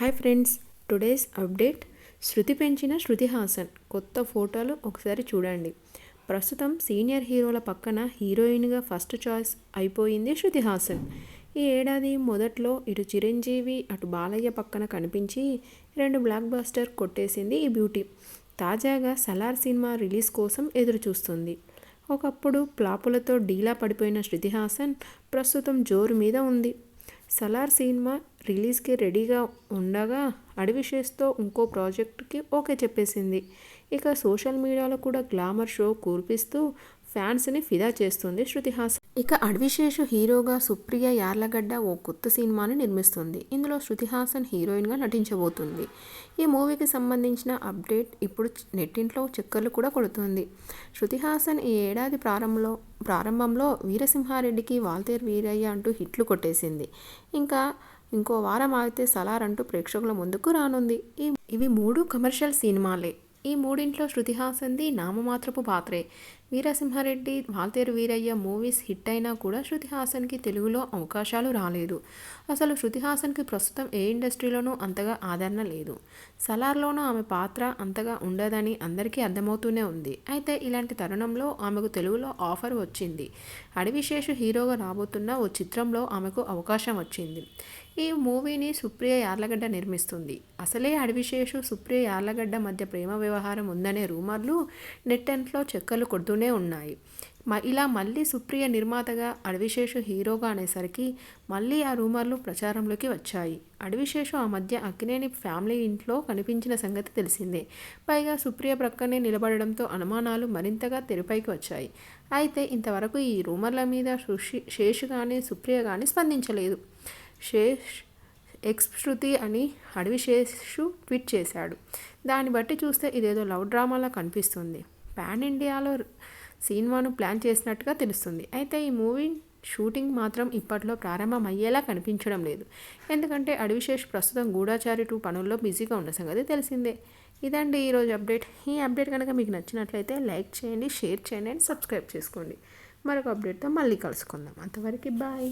Hi friends today's update. Shruti పెంచిన శృతి హాసన్. కొత్త ఫోటోలు ఒకసారి చూడండి. ప్రస్తుతం సీనియర్ హీరోల పక్కన హీరోయిన్గా ఫస్ట్ చాయిస్ అయిపోయింది శృతి హాసన్. ఈ ఏడాది మొదట్లో ఇటు చిరంజీవి అటు బాలయ్య పక్కన కనిపించి రెండు బ్లాక్ బస్టర్ కొట్టేసింది ఈ బ్యూటీ. తాజాగా సలార్ సినిమా రిలీజ్ కోసం ఎదురు చూస్తుంది ఒకప్పుడు ప్లాపులతో డీలా పడిపోయిన శృతి హాసన్ ప్రస్తుతం జోరు మీద ఉంది. సలార్ సినిమా రిలీజ్కి రెడీగా ఉండగా అడివిషేస్తో ఇంకో ప్రాజెక్ట్కి ఓకే చెప్పేసింది. ఇక సోషల్ మీడియాలో కూడా గ్లామర్ షో కురిపిస్తూ ఫ్యాన్స్ని ఫిదా చేస్తుంది శృతిహాసన్ ఇక అడ్విశేషు హీరోగా సుప్రియ యార్లగడ్డ ఓ కొత్త సినిమాని నిర్మిస్తుంది. ఇందులో శృతిహాసన్ హీరోయిన్గా నటించబోతుంది. ఈ మూవీకి సంబంధించిన అప్డేట్ ఇప్పుడు నెట్టింట్లో చక్కర్లు కూడా కొడుతుంది. శృతిహాసన్ ఈ ఏడాది ప్రారంభంలో ప్రారంభంలో వీరసింహారెడ్డికి వాల్తేర్ వీరయ్య అంటూ హిట్లు కొట్టేసింది. ఇంకా ఇంకో వారం ఆగితే సలార్ అంటూ ప్రేక్షకుల ముందుకు రానుంది. ఇవి మూడు కమర్షియల్ సినిమాలే. ఈ మూడింట్లో శృతి హాసన్ది నామమాత్రపు పాత్రే. వీరసింహారెడ్డి వాల్తేరు వీరయ్య మూవీస్ హిట్ అయినా కూడా శృతి హాసన్కి తెలుగులో అవకాశాలు రాలేదు. అసలు శృతి హాసన్కి ప్రస్తుతం ఏ ఇండస్ట్రీలోనూ అంతగా ఆదరణ లేదు. సలార్లోనూ ఆమె పాత్ర అంతగా ఉండదని అందరికీ అర్థమవుతూనే ఉంది. అయితే ఇలాంటి తరుణంలో ఆమెకు తెలుగులో ఆఫర్ వచ్చింది. అడవిశేషు హీరోగా రాబోతున్న ఓ చిత్రంలో ఆమెకు అవకాశం వచ్చింది. ఈ మూవీని సుప్రియ యార్లగడ్డ నిర్మిస్తుంది. అసలే అడవిశేషు సుప్రియ యార్లగడ్డ మధ్య ప్రేమ వ్యవహారం ఉందనే రూమర్లు నెట్టెంట్లో చెక్కలు కొడుతూనే ఉన్నాయి. ఇలా మళ్ళీ సుప్రియ నిర్మాతగా అడవిశేషు హీరోగా అనేసరికి మళ్ళీ ఆ రూమర్లు ప్రచారంలోకి వచ్చాయి. అడవిశేషు ఆ మధ్య అక్కినేని ఫ్యామిలీ ఇంట్లో కనిపించిన సంగతి తెలిసిందే. పైగా సుప్రియ ప్రక్కనే నిలబడడంతో అనుమానాలు మరింతగా తెరపైకి వచ్చాయి. అయితే ఇంతవరకు ఈ రూమర్ల మీద శేషు కానీ సుప్రియ కానీ స్పందించలేదు. శేష్ ఎక్స్ శృతి అని అడవిశేషు ట్వీట్ చేశాడు. దాన్ని బట్టి చూస్తే ఇదేదో లవ్ డ్రామాలా కనిపిస్తుంది. పాన్ ఇండియాలో సినిమాను ప్లాన్ చేసినట్టుగా తెలుస్తుంది. అయితే ఈ మూవీ షూటింగ్ మాత్రం ఇప్పట్లో ప్రారంభం అయ్యేలా కనిపించడం లేదు. ఎందుకంటే అడవిశేష్ ప్రస్తుతం గూఢాచారి టూ పనుల్లో బిజీగా ఉన్న సంగతి తెలిసిందే. ఇదండి ఈరోజు అప్డేట్. ఈ అప్డేట్ కనుక మీకు నచ్చినట్లయితే లైక్ చేయండి షేర్ చేయండి అండ్ సబ్స్క్రైబ్ చేసుకోండి. మరొక అప్డేట్తో మళ్ళీ కలుసుకుందాం. అంతవరకు బాయ్.